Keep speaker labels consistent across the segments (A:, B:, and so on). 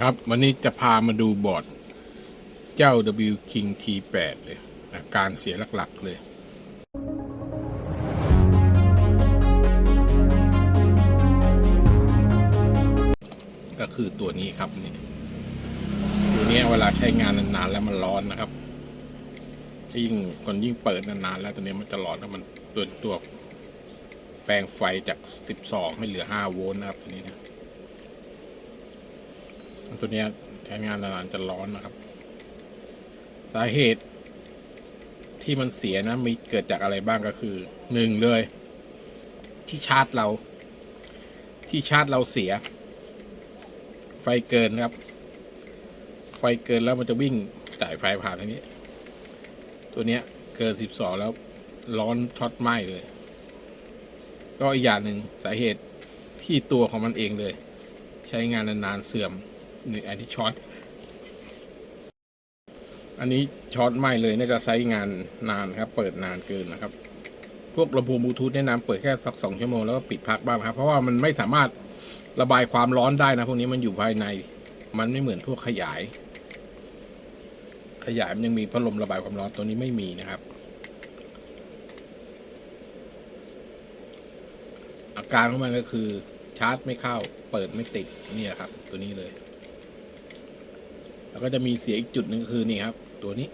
A: ครับวันนี้จะพามาดูบอร์ด เจ้า W King T8 เลยอาการเสียหลักๆเลยก็คือตัวนี้ครับนี่ตัวนี้เวลาใช้งานนานๆแล้วมันร้อนนะครับยิ่งคนยิ่งเปิดนานๆแล้วตัวนี้มันจะร้อนแล้วมันตัวตัวแปลงไฟจาก 12 ให้เหลือ 5 โวลต์นะครับตัวนี้นะ ตัวนี้ใช้งานนานจะร้อนนะครับ สาเหตุที่มันเสียนะมีเกิดจากอะไรบ้างก็คือหนึ่งเลย ที่ชาร์จเรา ที่ชาร์จเราเสีย ไฟเกินครับ ไฟเกินแล้วมันจะวิ่งสายไฟผ่านอันนี้ ตัวเนี้ยเกินสิบสองแล้วร้อนช็อตไหม้เลย ก็อีกอย่างหนึ่งสาเหตุที่ตัวของมันเองเลย ใช้งานนานๆเสื่อม นี่อันที่ช็อตอันนี้ช็อตไม้เลยน่าจะใช้งานนานครับ เปิดนานเกินนะครับ พวกลำโพงบลูทูธแนะนำเปิดแค่สักสองชั่วโมงแล้วก็ปิดพักบ้างครับ เพราะว่ามันไม่สามารถระบายความร้อนได้นะ พวกนี้มันอยู่ภายใน มันไม่เหมือนพวกขยาย ขยายมันยังมีพัดลมระบายความร้อนตัวนี้ไม่มีนะครับ อาการของมันก็คือชาร์จไม่เข้า เปิดไม่ติดเนี่ยครับ ตัวนี้เลย แล้วก็จะมีเสียอีกจุดหนึ่งคือนี่ครับ ตัวนี้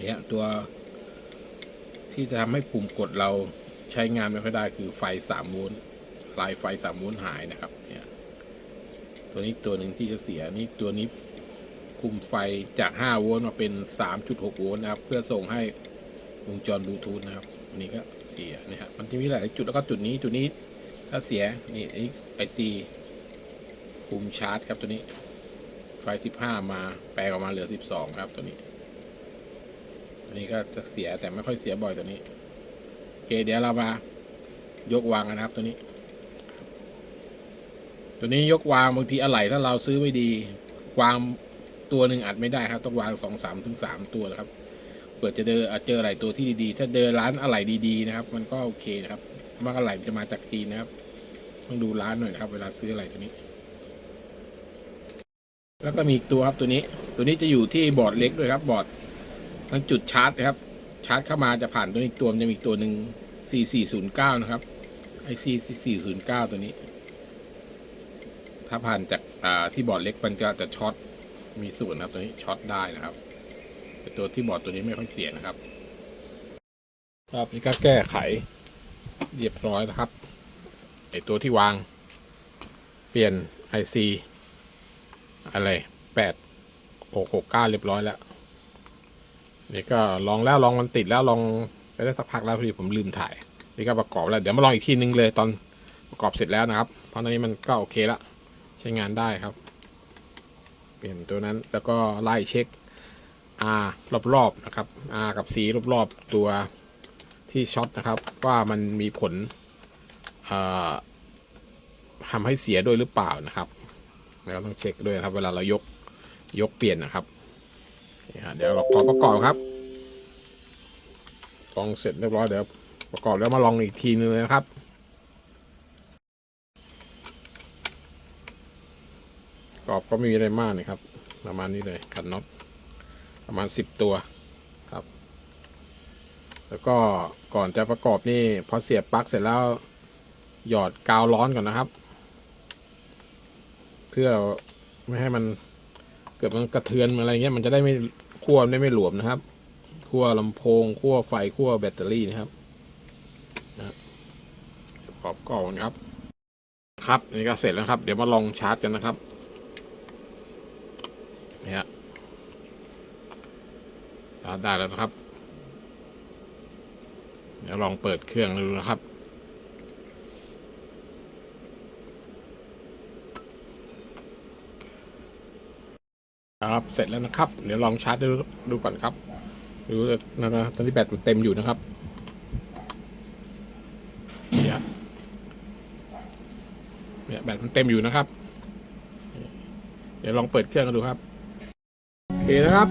A: เนี่ยตัวที่จะทำให้ปุ่มกดเราใช้งานไม่ค่อยได้คือไฟสามโวลต์ลายไฟสามโวลต์หายนะครับเนี่ยตัวนี้ตัวหนึ่งที่จะเสียนี่ตัวนี้คุมไฟจาก5โวลต์มาเป็น 3.6 โวลต์นะครับ เพื่อส่งให้วงจรบลูทูธนะครับอันนี้ก็เสียนะครับมันจะมีหลายจุดแล้วก็จุดนี้จุดนี้ถ้าเสียนี่ไอไอซี คุมชาร์จครับตัวนี้ ไฟ 15 มาแปลออกมาเหลือ 12 ครับตัวนี้ ตัวนี้ก็จะเสียแต่ไม่ค่อยเสียบ่อยตัวนี้โอเคเดี๋ยวเรามายกวางกันะครับตัวนี้ ตัวนี้ยกวางบางทีอะไหล่ถ้าเราซื้อไม่ดีวางตัวหนึ่งอัดไม่ได้ครับ ต้องวางสองสามถึงสามตัวนะครับเปิดจะเจอเจออะไรตัวที่ดีๆ ถ้าเดินร้านอะไหล่ดีๆนะครับ มันก็โอเคนะครับว่าอะไหล่จะมาจากจีนนะครับ ต้องดูร้านหน่อยนะครับ เวลาซื้ออะไรตัวนี้ แล้วก็มีอีกตัวครับตัวนี้ ตัวนี้จะอยู่ที่บอร์ดเล็กด้วยครับบอร์ดทั้งจุดชาร์จนะครับ ชาร์จเข้ามาจะผ่านตัวนี้อีกตัวมันจะมีอีกตัวหนึ่ง4409 นะครับ IC 4409 ตัวนี้ ถ้าผ่านจากที่บอร์ดเล็กมันก็จะช็อตมีส่วนนะครับตัวนี้ช็อตได้นะครับแต่ตัวที่บอร์ดตัวนี้ไม่ค่อยเสียนะครับรอบนี้ก็แก้ไขเรียบร้อยนะครับไอตัวที่วาง เปลี่ยน IC อะไรแปดหกหกเก้าเรียบร้อยแล้วนี่ก็ลองแล้วลองมันติดแล้วลองไปได้สักพักแล้วพอดีผมลืมถ่าย นี่ก็ประกอบแล้ว เดี๋ยวมาลองอีกทีนึงเลยตอนประกอบเสร็จแล้วนะครับ เพราะตอนนี้มันก็โอเคแล้วใช้งานได้ครับ เปลี่ยนตัวนั้นแล้วก็ไล่เช็ค R รอบๆนะครับ R กับ C รอบๆตัวที่ช็อตนะครับ ว่ามันมีผลทำให้เสียด้วยหรือเปล่านะครับ แล้วต้องเช็คด้วยนะครับ เวลาเรายกยกเปลี่ยนนะครับเดี๋ยวเราขอประกอบครับลองเสร็จเรียบร้อยเดี๋ยวประกอบแล้วมาลองอีกทีนึงนะครับประกอบก็ไม่มีอะไรมากนะครับ ประมาณนี้เลยขันน็อตประมาณสิบตัวครับ แล้วก็ก่อนจะประกอบนี่พอเสียบปลั๊กเสร็จแล้วหยอดกาวร้อนก่อนนะครับ เพื่อไม่ให้มันเกิดมันกระเทือนอะไรเงี้ยมันจะได้ไม่ขั้วได้ไม่หลวมนะครับขั้วลำโพงขั้วไฟขั้วแบตเตอรี่นะครับนะขอบก่อนครับ ครับนี่ก็เสร็จแล้วครับ เดี๋ยวมาลองชาร์จกันนะครับเนี่ยชาร์จได้แล้วนะครับ เดี๋ยวลองเปิดเครื่องดูนะครับ ครับเสร็จแล้วนะครับ เดี๋ยวลองชาร์จดูดูก่อนครับดูนะนะตอนนี้แบตมันเต็มอยู่นะครับเนี่ยเนี่ยแบตมันเต็มอยู่นะครับ เดี๋ยวลองเปิดเครื่องกันดูครับโอเคนะครับ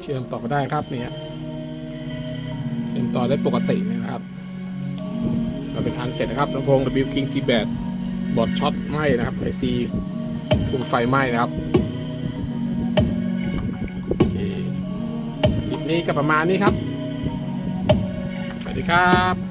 A: เชื่อมต่อได้ครับเนี่ยเชื่อมต่อได้ปกตินะครับ เราเป็นอันเสร็จนะครับลำโพง W King T8 บอร์ดช็อตไหม้นะครับไอซีคุมไฟไหม้นะครับ นี้ก็ประมาณนี้ครับ สวัสดีครับ